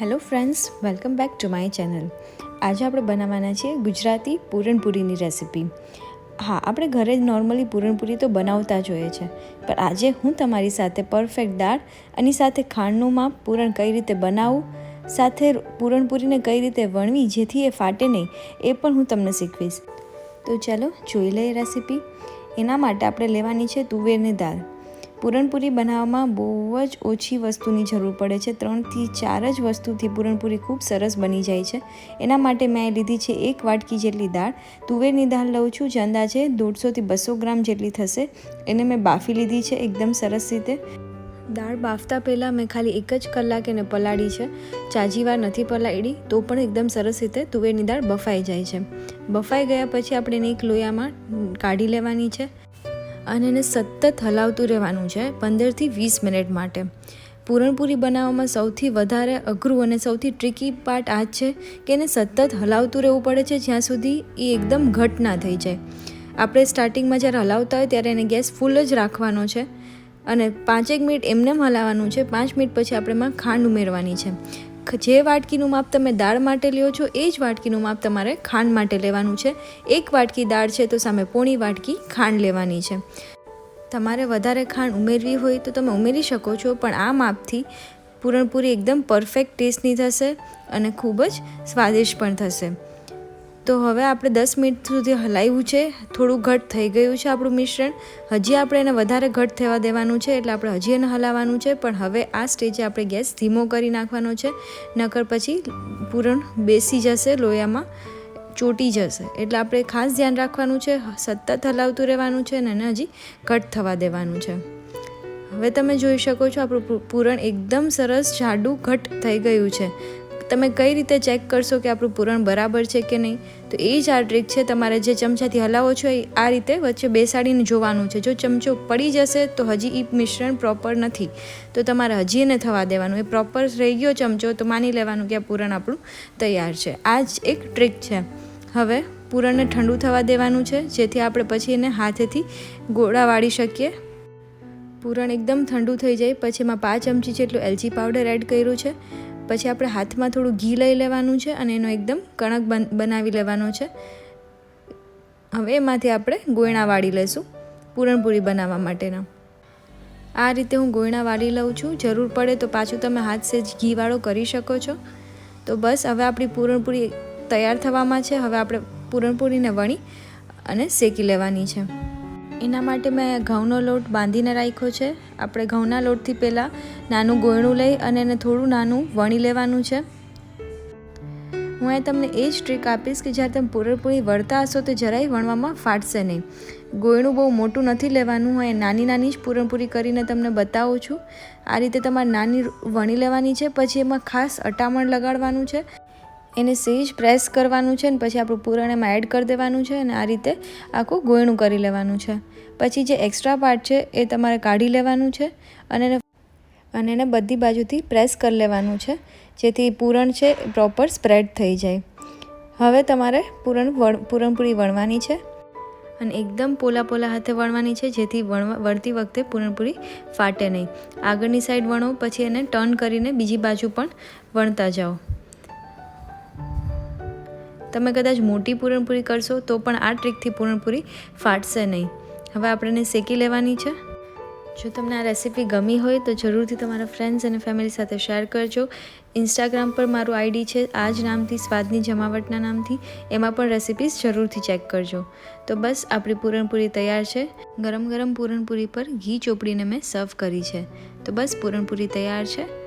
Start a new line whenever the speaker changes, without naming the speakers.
Hello friends, welcome back to my channel. આજે આપણે બનાવવાના છીએ ગુજરાતી પૂરણપૂરીની રેસિપી. હા, આપણે ઘરે જ નોર્મલી પૂરણપૂરી તો બનાવતા જ હોઈએ છીએ, પણ આજે હું તમારી સાથે પરફેક્ટ દાળ અને સાથે ખાંડનું માપ પૂરણ કઈ રીતે બનાવવું સાથે પૂરણપૂરીને કઈ રીતે વણવી, જેથી એ ફાટે નહીં, એ પણ હું તમને શીખવીશ. તો ચાલો, જોઈ લઈએ રેસિપી. એના માટે આપણે લેવાની છે તુવેરની દાળ. પૂરણપૂરી બનાવવામાં બહુ જ ઓછી વસ્તુની જરૂર પડે છે. ત્રણથી ચાર જ વસ્તુથી પૂરણપૂરી ખૂબ સરસ બની જાય છે. એના માટે મેં લીધી છે એક વાટકી જેટલી દાળ. તુવેરની દાળ લઉં છું, જે અંદાજે દોઢસોથી બસો ગ્રામ જેટલી થશે. એને મેં બાફી લીધી છે એકદમ સરસ રીતે. દાળ બાફતા પહેલાં મેં ખાલી એક જ કલાક એને પલાળી છે. ચાજી વાર નથી પલાળી, તો પણ એકદમ સરસ રીતે તુવેરની દાળ બફાઈ જાય છે. બફાઈ ગયા પછી આપણે એને એક લોયામાં કાઢી લેવાની છે. અને એને સતત હલાવતું રહેવાનું છે પંદરથી વીસ મિનિટ માટે. પૂરણપૂરી બનાવવામાં સૌથી વધારે અઘરું અને સૌથી ટ્રિકી પાર્ટ આ જ છે કે એને સતત હલાવતું રહેવું પડે છે જ્યાં સુધી એ એકદમ ઘટ ના થઈ જાય. આપણે સ્ટાર્ટિંગમાં જ્યારે હલાવતા હોય ત્યારે એને ગેસ ફૂલ જ રાખવાનો છે અને પાંચેક મિનિટ એમને હલાવવાનું છે, પાંચ મિનિટ પછી આપણે એમાં ખાંડ ઉમેરવાની છે. જે વાટકીનું માપ તમે દાળ માટે લ્યો છો, એ જ વાટકીનું માપ તમારે ખાંડ માટે લેવાનું છે. એક વાટકી દાળ છે તો સામે પોણી વાટકી ખાંડ લેવાની છે. તમારે વધારે ખાંડ ઉમેરવી હોય તો તમે ઉમેરી શકો છો, પણ આ માપથી પૂરણપૂરી એકદમ પરફેક્ટ ટેસ્ટની થશે અને ખૂબ જ સ્વાદિષ્ટ પણ થશે. તો હવે આપણે દસ મિનિટ સુધી હલાવ્યું છે. થોડું ઘટ થઈ ગયું છે આપણું મિશ્રણ. હજી આપણે એને વધારે ઘટ થવા દેવાનું છે એટલે આપણે હજી એને હલાવવાનું છે. પણ હવે આ સ્ટેજે આપણે ગેસ ધીમો કરી નાખવાનો છે. નકર પછી પૂરણ બેસી જશે, લોયામાં ચોટી જશે. એટલે આપણે ખાસ ધ્યાન રાખવાનું છે. સતત હલાવતું રહેવાનું છે અને એને હજી ઘટ થવા દેવાનું છે. હવે તમે જોઈ શકો છો આપણું પૂરણ એકદમ સરસ જાડું, ઘટ થઈ ગયું છે. તમે કઈ રીતે ચેક કરશો કે આપણું પૂરણ બરાબર છે કે નહીં? તો એ જ આ ટ્રીક છે તમારે જે ચમચાથી હલાવો છો એ આ રીતે વચ્ચે બેસાડીને જોવાનું છે. જો ચમચો પડી જશે તો હજી એ મિશ્રણ પ્રોપર નથી. તો તમારે હજી એને થવા દેવાનું. એ પ્રોપર રહી ગયો ચમચો તો માની લેવાનું કે આ પૂરણ આપણું તૈયાર છે. આ જ એક ટ્રીક છે. હવે પૂરણને ઠંડુ થવા દેવાનું છે, જેથી આપણે પછી એને હાથેથી ગોળા વાળી શકીએ. પૂરણ એકદમ ઠંડુ થઈ જાય. પછી એમાં પાંચ ચમચી જેટલું એલચી પાવડર એડ કર્યું છે. પછી આપણે હાથમાં થોડું ઘી લઈ લેવાનું છે અને એનો એકદમ કણક બનાવી લેવાનો છે. હવે એમાંથી આપણે ગોયણા વાળી લઈશું, પૂરણપૂરી બનાવવા માટેના. આ રીતે હું ગોયણા વાળી લઉં છું. જરૂર પડે તો પાછું તમે હાથ સેજ ઘીવાળો કરી શકો છો. તો બસ, હવે આપણી પૂરણપૂરી તૈયાર થવામાં છે. હવે આપણે પૂરણપૂરીને વણી અને શેકી લેવાની છે. એના માટે મેં ઘઉંનો લોટ બાંધીને રાખ્યો છે. આપણે ઘઉંના લોટથી પહેલાં નાનું ગોયણું લઈ અને એને થોડું નાનું વણી લેવાનું છે. હું એ તમને એ જ ટ્રીક આપીશ કે જ્યારે તમે પૂરેપૂરી વળતા હશો તો જરાય વણવામાં ફાટશે નહીં. ગોયણું બહુ મોટું નથી લેવાનું, હું એ નાની નાની જ પૂરણપૂરી કરીને તમને બતાવું છું. આ રીતે તમારે નાની વણી લેવાની છે, પછી એમાં ખાસ અટામણ લગાડવાનું છે. એને સહેજ પ્રેસ કરવાનું છે ને પછી આપણું પૂરણ એમાં એડ કરી દેવાનું છે અને આ રીતે આખું ગોયણું કરી લેવાનું છે. પછી જે એક્સ્ટ્રા પાર્ટ છે એ તમારે કાઢી લેવાનું છે અને એને અને એને બધી બાજુથી પ્રેસ કરી લેવાનું છે, જેથી પૂરણ છે પ્રોપર સ્પ્રેડ થઈ જાય. હવે તમારે પૂરણ વણ, પૂરણપૂરી વણવાની છે. અને એકદમ પોલા પોલા હાથે વણવાની છે, જેથી વણવા, વળતી વખતે પૂરણપૂરી ફાટે નહીં. આગળની સાઈડ વણો, પછી એને ટર્ન કરીને બીજી બાજુ પણ વણતા જાઓ. તમે કદાચ મોટી પૂરણપૂરી કરશો તો પણ આ ટ્રીકથી પૂરણપૂરી ફાટશે નહીં. હવે આપણે શેકી લેવાની છે. જો તમને આ રેસીપી ગમી હોય તો જરૂરથી તમારા ફ્રેન્ડ્સ અને ફેમિલી સાથે શેર કરજો. ઇન્સ્ટાગ્રામ પર મારું આઈડી છે આ જ નામથી, સ્વાદની જમાવટના નામથી. એમાં પણ રેસીપીસ જરૂરથી ચેક કરજો. તો બસ, આપણી પૂરણપૂરી તૈયાર છે. ગરમ ગરમ પૂરણપૂરી પર ઘી ચોપડીને મેં સર્વ કરી છે. તો બસ, પૂરણપૂરી તૈયાર છે.